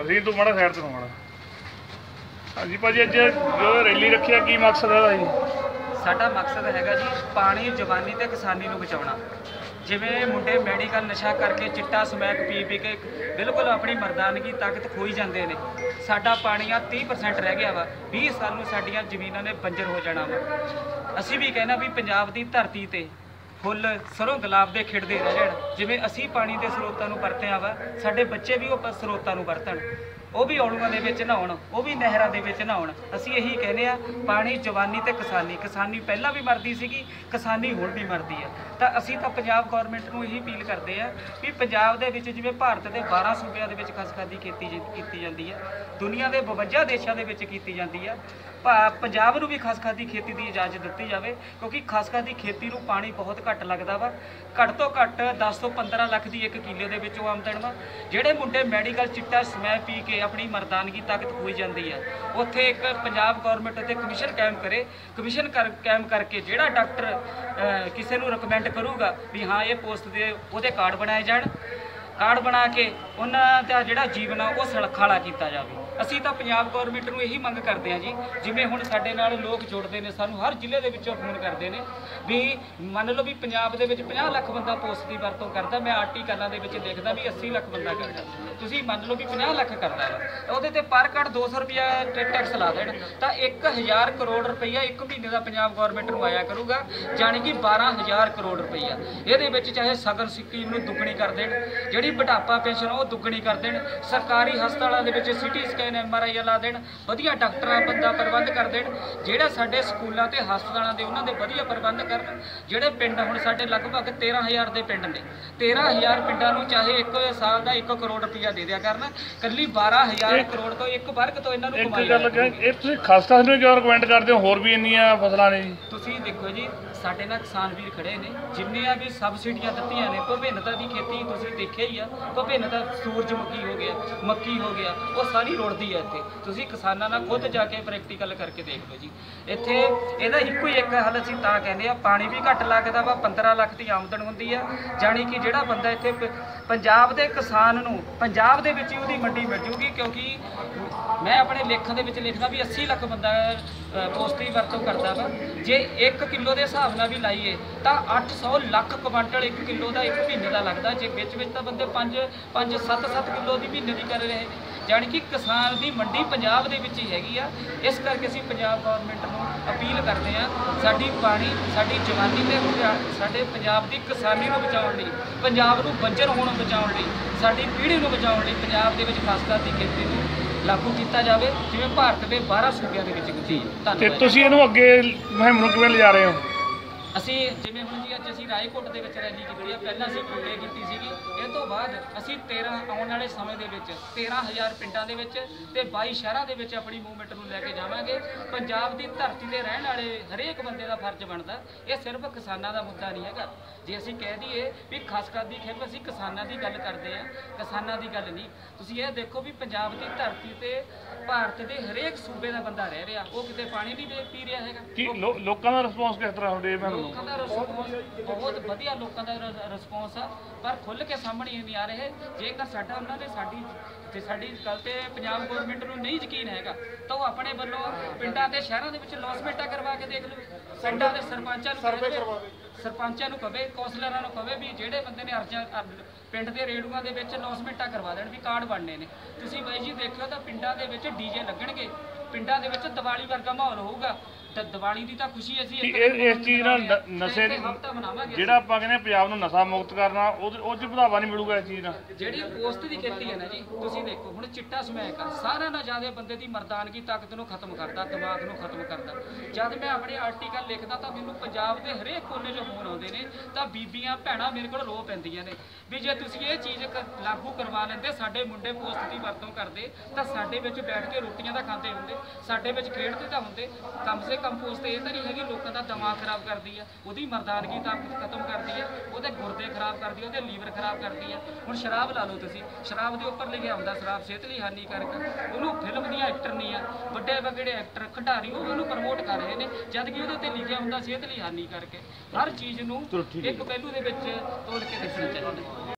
ਅਸੀਂ ਤੂੰ ਮਾੜਾ ਸਾਈਡ ਤੋਂ ਮਾੜਾ। ਹਾਂਜੀ ਭਾਜੀ ਅੱਜ ਜੋ ਰੈਲੀ ਰੱਖਿਆ ਕੀ ਮਕਸਦ ਹੈ ਜੀ ਸਾਡਾ ਮਕਸਦ ਹੈਗਾ ਜੀ ਪਾਣੀ ਜਵਾਨੀ ਤੇ ਕਿਸਾਨੀ ਨੂੰ ਬਚਾਉਣਾ। ਜਿਵੇਂ ਮੁੰਡੇ ਮੈਡੀਕਲ ਨਸ਼ਾ ਕਰਕੇ ਚਿੱਟਾ ਸਮੈਕ ਪੀ ਪੀ ਕੇ ਬਿਲਕੁਲ ਆਪਣੀ ਮਰਦਾਨਗੀ ਤਾਕਤ ਖੋਈ ਜਾਂਦੇ ਨੇ। ਸਾਡਾ ਪਾਣੀ ਆ 30% ਰਹਿ ਗਿਆ ਵਾ 20 ਸਾਲ ਨੂੰ ਸਾਡੀਆਂ ਜ਼ਮੀਨਾਂ ਨੇ ਬੰਜਰ ਹੋ ਜਾਣਾ ਵਾ। ਅਸੀਂ ਵੀ ਕਹਿੰਦਾ ਵੀ ਪੰਜਾਬ ਦੀ ਧਰਤੀ ਤੇ ਫੁੱਲ ਸਰੋਂ ਗੁਲਾਬ ਦੇ ਖਿੜਦੇ ਰਹਿ ਜਾਣ ਜਿਵੇਂ ਅਸੀਂ ਪਾਣੀ ਦੇ ਸਰੋਤਾਂ ਨੂੰ ਵਰਤਿਆ ਵਾ, ਸਾਡੇ ਬੱਚੇ ਵੀ ਉਹ ਸਰੋਤਾਂ ਨੂੰ ਵਰਤਣ। ਉਹ ਵੀ ਔਲੂਆਂ ਦੇ ਵਿੱਚ ਨਹਾਉਣ, ਉਹ ਵੀ ਨਹਿਰਾਂ ਦੇ ਵਿੱਚ ਨਹਾਉਣ। ਅਸੀਂ ਇਹੀ ਕਹਿੰਦੇ ਆ ਪਾਣੀ, ਜਵਾਨੀ ਤੇ ਕਿਸਾਨੀ। ਕਿਸਾਨੀ ਪਹਿਲਾਂ ਵੀ ਮਰਦੀ ਸੀਗੀ, ਕਿਸਾਨੀ ਹੁਣ ਵੀ ਮਰਦੀ ਹੈ। ਤਾਂ ਅਸੀਂ ਤਾਂ ਪੰਜਾਬ ਗਵਰਨਮੈਂਟ ਨੂੰ ਇਹੀ ਅਪੀਲ ਕਰਦੇ ਆ ਵੀ ਪੰਜਾਬ ਦੇ ਵਿੱਚ ਜਿਵੇਂ ਭਾਰਤ ਦੇ 12 ਸੂਬਿਆਂ ਦੇ ਵਿੱਚ ਖਸਖਾਦੀ ਕੀਤੀ ਜ- ਕੀਤੀ ਜਾਂਦੀ ਹੈ, ਦੁਨੀਆ ਦੇ 52 ਦੇਸ਼ਾਂ ਦੇ ਵਿੱਚ ਕੀਤੀ ਜਾਂਦੀ ਹੈ, ਭਾ- ਪੰਜਾਬ ਨੂੰ ਵੀ ਖਸਖਾਦੀ ਖੇਤੀ ਦੀ ਇਜਾਜ਼ਤ ਦਿੱਤੀ ਜਾਵੇ, ਕਿਉਂਕਿ ਖਸਖਾਦੀ ਖੇਤੀ ਨੂੰ ਪਾਣੀ ਬਹੁਤ ਘੱਟ ਲੱਗਦਾ ਵਾ। ਘੱਟ ਤੋਂ ਘੱਟ 10 ਤੋਂ 15 ਲੱਖ ਦੀ ਇੱਕ ਕਿੱਲੇ ਦੇ ਵਿੱਚੋਂ ਆਮਦਨ ਵਾ। ਜਿਹੜੇ ਮੁੰਡੇ ਮੈਡੀਕਲ ਚਿੱਟਾ ਸਮੈ ਪੀ ਕੇ ਆਪਣੀ ਮਰਦਾਨਗੀ ਤਾਕਤ ਹੋਈ ਜਾਂਦੀ ਹੈ ਉੱਥੇ ਇੱਕ ਪੰਜਾਬ ਗਵਰਨਮੈਂਟ ਤੇ ਕਮਿਸ਼ਨ ਕਾਇਮ ਕਰੇ। ਕਮਿਸ਼ਨ ਕਰ, ਕਾਇਮ ਕਰਕੇ ਜਿਹੜਾ ਡਾਕਟਰ ਕਿਸੇ ਨੂੰ ਰეკਮੈਂਡ ਕਰੂਗਾ ਵੀ ਹਾਂ, ਇਹ ਪੋਸਟ ਦੇ ਉਹਦੇ ਕਾਰਡ ਬਣਾਏ ਜਾਣ। ਕਾਰਡ ਬਣਾ ਕੇ ਉਹਨਾਂ ਦਾ ਜਿਹੜਾ ਜੀਵਨ ਆ, ਉਹ ਸਲਖਾਲਾ ਕੀਤਾ ਜਾਵੇ। ਅਸੀਂ ਤਾਂ ਪੰਜਾਬ ਗਵਰਨਮੈਂਟ ਨੂੰ ਇਹੀ ਮੰਗ ਕਰਦੇ ਹਾਂ ਜੀ, ਜਿਵੇਂ ਹੁਣ ਸਾਡੇ ਨਾਲ ਲੋਕ ਜੁੜਦੇ ਨੇ, ਸਾਨੂੰ ਹਰ ਜ਼ਿਲ੍ਹੇ ਦੇ ਵਿੱਚੋਂ ਫੋਨ ਕਰਦੇ ਨੇ ਵੀ ਮੰਨ ਲਓ ਵੀ ਪੰਜਾਬ ਦੇ ਵਿੱਚ 50 ਲੱਖ ਬੰਦਾ ਪੋਸਟ ਦੀ ਵਰਤੋਂ ਕਰਦਾ, ਮੈਂ ਆਰਟੀਕਲਾਂ ਦੇ ਵਿੱਚ ਦੇਖਦਾ ਵੀ 80 ਲੱਖ ਬੰਦਾ ਕਰਦਾ। ਤੁਸੀਂ ਮੰਨ ਲਓ ਵੀ 50 ਲੱਖ ਕਰਦਾ ਵਾ ਉਹਦੇ ਤੇ ਪਰ ਕਾਰਡ 200 ਰੁਪਿਆ ਟੈਕਸ ਲਾ ਦੇਣ, ਤਾਂ 1000 ਕਰੋੜ ਰੁਪਈਆ ਇੱਕ ਮਹੀਨੇ ਦਾ ਪੰਜਾਬ ਗਵਰਨਮੈਂਟ ਨੂੰ ਆਇਆ ਕਰੂਗਾ, ਜਾਣੀ ਕਿ 12000 ਕਰੋੜ ਰੁਪਈਆ ਇਹਦੇ ਵਿੱਚ ਚਾਹੇ ਸਗਰ ਸਕੀਮ ਨੂੰ ਦੁੱਗਣੀ ਕਰ ਦੇਣ, ਜਿਹੜੀ ਬੁਢਾਪਾ ਪੈਨਸ਼ਨ ਉਹ ਦੁੱਗਣੀ ਕਰ ਦੇਣ, ਸਰਕਾਰੀ ਹਸਪਤਾਲਾਂ ਦੇ ਵਿੱਚ ਸਿਟੀ ਸਕੈਨ ਐਮਆਰਆਈ ਲਾ ਦੇਣ ਵਧੀਆ ਡਾਕਟਰਾਂ ਬੰਦਾ ਪ੍ਰਬੰਧ ਕਰ ਦੇਣ ਜਿਹੜਾ ਸਾਡੇ ਸਕੂਲਾਂ ਤੇ ਹਸਪਤਾਲਾਂ ਦੇ ਉਹਨਾਂ ਦੇ ਵਧੀਆ ਪ੍ਰਬੰਧ ਕਰਨ ਜਿਹੜੇ ਪਿੰਡ ਹੁਣ ਸਾਡੇ ਲਗਭਗ 13000 ਦੇ ਪਿੰਡ ਨੇ। 13000 ਪਿੰਡਾਂ ਨੂੰ ਚਾਹੇ ਇੱਕ ਸਾਲ ਦਾ 1 ਕਰੋੜ ਰੁਪਈਆ ਦੇ ਦਿਆ ਕਰਨ ਕੱਲੀ 12000 ਕਰੋੜ ਤੋਂ ਇੱਕ ਵਰਗ ਤੋਂ ਇਹਨਾਂ ਨੂੰ ਇੱਕ ਕਮਾਈ ਗੱਲ ਆਉਂਦੀ ਕਿ ਇਹ ਤੁਸੀਂ ਖਸਤਾ ਨੂੰ ਕਿਉਂ ਕਰਦੇ ਹੋ ਹੋਰ ਵੀ ਇੰਨੀਆਂ ਫਸਲਾਂ ਨੇ ਜੀ। ਤੁਸੀਂ ਦੇਖੋ ਜੀ ਸਾਡੇ ਨਾਲ ਕਿਸਾਨ ਵੀਰ ਖੜੇ ਨੇ ਜਿੰਨੀਆਂ ਵੀ ਸਬਸਿਡੀਆਂ ਦਿੱਤੀਆਂ ਨੇ ਭਿੰਨਤਾ ਦੀ ਖੇਤੀ ਤੁਸੀਂ ਦੇਖਿਆ ਹੀ ਆ ਭਿੰਨਤਾ ਸੂਰਜਮੁਖੀ ਹੋ ਗਿਆ ਮੱਕੀ ਹੋ ਗਿਆ ਉਹ ਸਾਰੀ ਰੁੜਦੀ ਆ ਇੱਥੇ। ਤੁਸੀਂ ਕਿਸਾਨਾਂ ਨਾਲ ਖੁਦ ਜਾ ਕੇ ਪ੍ਰੈਕਟੀਕਲ ਕਰਕੇ ਦੇਖ ਲਓ ਜੀ। ਇੱਥੇ ਇਹਦਾ ਇੱਕੋ ਹੀ ਇੱਕ ਹੱਲ ਅਸੀਂ ਤਾਂ ਕਹਿੰਦੇ ਆ ਪਾਣੀ ਵੀ ਘੱਟ ਲੱਗਦਾ ਵਾ 15 ਲੱਖ ਦੀ ਆਮਦਨ ਹੁੰਦੀ ਆ ਜਾਣੀ ਕਿ ਜਿਹੜਾ ਬੰਦਾ ਇੱਥੇ ਪ- ਪੰਜਾਬ ਦੇ ਕਿਸਾਨ ਨੂੰ ਪੰਜਾਬ ਦੇ ਵਿੱਚ ਹੀ ਉਹਦੀ ਮੰਡੀ ਮਿਲ ਜੂਗੀ ਕਿਉਂਕਿ ਮੈਂ ਆਪਣੇ ਲੇਖਾਂ ਦੇ ਵਿੱਚ ਲਿਖਦਾ ਵੀ 80 ਲੱਖ ਬੰਦਾ ਅ, ਪੋਸਟ ਦੀ ਵਰਤੋਂ ਕਰਦਾ ਵਾ। ਜੇ 1 ਕਿਲੋ ਦੇ ਹਿਸਾਬ ਨਾਲ ਵੀ ਲਾਈਏ ਤਾਂ 800 ਲੱਖ ਕੁਇੰਟਲ 1 ਕਿਲੋ ਦਾ ਇੱਕ ਮਹੀਨੇ ਦਾ ਲੱਗਦਾ ਜੇ ਵਿੱਚ ਵਿੱਚ ਤਾਂ ਬੰਦੇ 5 5 7 7 ਕਿਲੋ ਦੀ ਮਹੀਨੇ ਦੀ ਕਰ ਰਹੇ ਨੇ। ਜਾਣੀ ਕਿ ਕਿਸਾਨ ਦੀ ਮੰਡੀ ਪੰਜਾਬ ਦੇ ਵਿੱਚ ਹੀ ਹੈਗੀ ਆ। ਇਸ ਕਰਕੇ ਅਸੀਂ ਪੰਜਾਬ ਗਵਰਨਮੈਂਟ ਨੂੰ ਅਪੀਲ ਕਰਦੇ ਆ ਸਾਡੀ ਪਾਣੀ ਸਾਡੀ ਜਵਾਨੀ ਤੇ ਸਾਡੇ ਪੰਜਾਬ ਦੀ ਕਿਸਾਨੀ ਨੂੰ ਬਚਾਉਣ ਲਈ ਪੰਜਾਬ ਨੂੰ ਬੰਜਰ ਹੋਣੋਂ ਬਚਾਉਣ ਲਈ ਸਾਡੀ ਪੀੜ੍ਹੀ ਨੂੰ ਬਚਾਉਣ ਲਈ ਪੰਜਾਬ ਦੇ ਵਿੱਚ ਖਾਸਕਰ ਦੀ ਖੇਤੀ ਨੂੰ ਲਾਗੂ ਕੀਤਾ ਜਾਵੇ ਜਿਵੇਂ ਭਾਰਤ ਦੇ 12 ਸੂਬਿਆਂ ਦੇ ਵਿੱਚ। ਕੀਤੀ ਹੈ ਤੇ ਧੰਨਵਾਦ ਤੁਸੀਂ ਇਹਨੂੰ ਅੱਗੇ ਮੁਹਿੰਮ ਨੂੰ ਕਿਵੇਂ ਲਿਜਾ ਰਹੇ ਹੋ? ਅਸੀਂ ਜਿਵੇਂ ਹੁਣ ਜੀ ਅੱਜ ਅਸੀਂ ਰਾਏਕੋਟ ਦੇ ਵਿੱਚ ਰੈਲੀ ਕੀਤੀ ਆ ਪਹਿਲਾਂ ਅਸੀਂ ਪੁੱਲੇ ਕੀਤੀ ਸੀਗੀ, ਇਹ ਤੋਂ ਬਾਅਦ ਅਸੀਂ 13 ਆਉਣ ਵਾਲੇ ਸਮੇਂ ਦੇ ਵਿੱਚ 13000 ਪਿੰਡਾਂ ਦੇ ਵਿੱਚ ਤੇ 22 ਸ਼ਹਿਰਾਂ ਦੇ ਵਿੱਚ ਆਪਣੀ ਮੂਵਮੈਂਟ ਨੂੰ ਲੈ ਕੇ ਜਾਵਾਂਗੇ। ਪੰਜਾਬ ਦੀ ਧਰਤੀ ਤੇ ਰਹਿਣ ਵਾਲੇ ਹਰੇਕ ਬੰਦੇ ਦਾ ਫਰਜ਼ ਬਣਦਾ, ਇਹ ਸਿਰਫ ਕਿਸਾਨਾਂ ਦਾ ਮੁੱਦਾ ਨਹੀਂ ਹੈਗਾ। ਜੇ ਅਸੀਂ ਕਹਿ ਦਈਏ ਵੀ ਖਾਸ ਕਰਦੀ ਖੇਪ ਅਸੀਂ ਕਿਸਾਨਾਂ ਦੀ ਗੱਲ ਕਰਦੇ ਆ ਕਿਸਾਨਾਂ ਦੀ ਗੱਲ ਨਹੀਂ। ਤੁਸੀਂ ਇਹ ਦੇਖੋ ਵੀ ਪੰਜਾਬ ਦੀ ਧਰਤੀ ਤੇ ਭਾਰਤ ਦੇ ਹਰੇਕ ਸੂਬੇ ਦਾ ਬੰਦਾ ਰਹਿ ਰਿਹਾ, ਉਹ ਕਿਤੇ ਪਾਣੀ ਨਹੀਂ ਦੇ- ਪੀ ਰਿਹਾ ਹੈਗਾ। ਕੀ ਲੋਕਾਂ ਦਾ ਰਿਸਪੌਂਸ ਕਿਸ ਤਰ੍ਹਾਂ ਹੁੰਦੇ ਮੁਹਿੰਮ ਲੋਕਾਂ ਦਾ ਰਿਸਪੌਂਸ ਬਹੁਤ ਵਧੀਆ ਲੋਕਾਂ ਦਾ ਰਿਸਪੌਂਸ ਆ। ਪਰ ਖੁੱਲ ਕੇ ਸਾਹਮਣੇ ਨਹੀਂ ਆ ਰਹੇ। ਜੇਕਰ ਸਾਡਾ ਉਹਨਾਂ ਨੇ ਸਾਡੀ ਤੇ ਸਾਡੀ ਗੱਲ ਤੇ ਪੰਜਾਬ ਗਵਰਨਮੈਂਟ ਨੂੰ ਨਹੀਂ ਯਕੀਨ ਹੈਗਾ ਤਾਂ ਉਹ ਆਪਣੇ ਵੱਲੋਂ ਪਿੰਡਾਂ ਤੇ ਸ਼ਹਿਰਾਂ ਦੇ ਵਿੱਚ ਲੌਸਮੇਟਾ ਕਰਵਾ ਕੇ ਦੇਖ ਲਓ। ਪਿੰਡਾਂ ਦੇ ਸਰਪੰਚਾਂ ਨੂੰ ਸਰਵੇ ਸਰਪੰਚਾਂ ਨੂੰ ਕਵੇ ਕੌਂਸਲਰਾਂ ਨੂੰ ਕਵੇ ਵੀ ਜਿਹੜੇ ਬੰਦੇ ਨੇ ਅਰਜ਼ਾ ਅਰ- ਪਿੰਡ ਦੇ ਰੇੜੂਆਂ ਦੇ ਵਿੱਚ ਲੌਸਮੇਟਾ ਕਰਵਾ ਦੇਣ ਵੀ ਕਾਰਡ ਬਣਨੇ ਨੇ। ਤੁਸੀਂ ਬਾਈ ਜੀ ਦੇਖਿਓ ਤਾਂ ਪਿੰਡਾਂ ਦੇ ਵਿੱਚ ਡੀਜੇ ਲੱਗਣਗੇ। ਪਿੰਡਾਂ ਦੇ ਵਿੱਚ ਦੀਵਾਲੀ ਵਰਗਾ ਮਾਹੌਲ ਹੋਊਗਾ ਤੇ ਦੀਵਾਲੀ ਦੀ ਤਾਂ ਖੁਸ਼ੀ ਅਸੀਂ ਕੀ ਇਹ ਇਸ ਚੀਜ਼ ਨਾਲ ਨ- ਨਸ਼ੇ ਹਫ਼ਤਾ ਮਨਾਵਾਂਗੇ ਜਿਹੜਾ ਆਪਾਂ ਕਹਿੰਦੇ ਆ ਪੰਜਾਬ ਨੂੰ ਨਸ਼ਾ ਮੁਕਤ ਕਰਨਾ ਉਹ ਉਹ 'ਚ ਵਧਾਵਾ ਨਹੀਂ ਮਿਲੂਗਾ ਇਸ ਚੀਜ਼ ਨਾਲ। ਜਿਹੜੀ ਪੋਸਟ ਦੀ ਖੇਤੀ ਹੈ ਨਾ ਜੀ ਤੁਸੀਂ ਦੇਖੋ ਹੁਣ ਚਿੱਟਾ ਸਮੈਕ ਆ ਸਾਰਿਆਂ ਨਾਲੋਂ ਜ਼ਿਆਦਾ ਬੰਦੇ ਦੀ ਮਰਦਾਨਗੀ ਤਾਕਤ ਨੂੰ ਖਤਮ ਕਰਦਾ ਦਿਮਾਗ ਨੂੰ ਖਤਮ ਕਰਦਾ ਜਦ ਮੈਂ ਆਪਣੇ ਆਰਟੀਕਲ ਲਿਖਦਾ ਤਾਂ ਮੈਨੂੰ ਪੰਜਾਬ ਦੇ ਹਰੇਕ ਕੋਨੇ 'ਚੋਂ ਫੋਨ ਆਉਂਦੇ ਨੇ, ਤਾਂ ਬੀਬੀਆਂ, ਭੈਣਾਂ ਮੇਰੇ ਕੋਲ ਰੋ ਪੈਂਦੀਆਂ ਨੇ। ਵੀ ਜੇ ਤੁਸੀਂ ਇਹ ਚੀਜ਼ ਕ- ਲਾਗੂ ਕਰਵਾ ਲੈਂਦੇ, ਸਾਡੇ ਮੁੰਡੇ ਪੋਸਟ ਦੀ ਵਰਤੋਂ ਕਰਦੇ, ਤਾਂ ਸਾਡੇ ਵਿੱਚ ਬੈਠ ਕੇ ਰੋਟੀਆਂ ਤਾਂ ਖਾਂਦੇ ਹੁੰਦੇ, ਸਾਡੇ ਵਿੱਚ ਖੇਡਦੇ ਤਾਂ ਹੁੰਦੇ, ਕਮ ਸੇ ਕੰਪੋਜ਼ ਤੇ ਇਹ ਤਾਂ ਨਹੀਂ ਹੈਗੀ ਲੋਕਾਂ ਦਾ ਦਿਮਾਗ ਖਰਾਬ ਕਰਦੀ ਆ, ਉਹਦੀ ਮਰਦਾਨਗੀ ਤਾਕਤ ਖਤਮ ਕਰਦੀ ਆ, ਉਹਦੇ ਗੁਰਦੇ ਖਰਾਬ ਕਰਦੀ ਆ, ਉਹਦੇ ਲੀਵਰ ਖਰਾਬ ਕਰਦੀ ਆ। ਹੁਣ ਸ਼ਰਾਬ ਲਾ ਲਓ ਤੁਸੀਂ, ਸ਼ਰਾਬ ਦੇ ਉੱਪਰ ਲਿਖਿਆ ਹੁੰਦਾ, ਸ਼ਰਾਬ ਸਿਹਤ ਲਈ ਹਾਨੀਕਾਰਕ ਉਹਨੂੰ ਫਿਲਮ ਦੀਆਂ ਐਕਟਰ ਨਹੀਂ ਆ ਵੱਡੇ ਵੱਡੇ ਐਕਟਰ ਖਿਡਾਰੀ, ਉਹ ਉਹਨੂੰ ਪ੍ਰਮੋਟ ਕਰ ਰਹੇ ਨੇ ਜਦ ਕਿ ਉਹਦੇ ਤੇ ਲਿਖਿਆ ਹੁੰਦਾ ਸਿਹਤ ਲਈ ਹਾਨੀਕਾਰਕ ਹੈ ਹਰ ਚੀਜ਼ ਨੂੰ ਇੱਕ ਪਹਿਲੂ ਦੇ ਵਿੱਚ ਤੋੜ ਕੇ ਦੇਖਣਾ ਚਾਹੀਦਾ।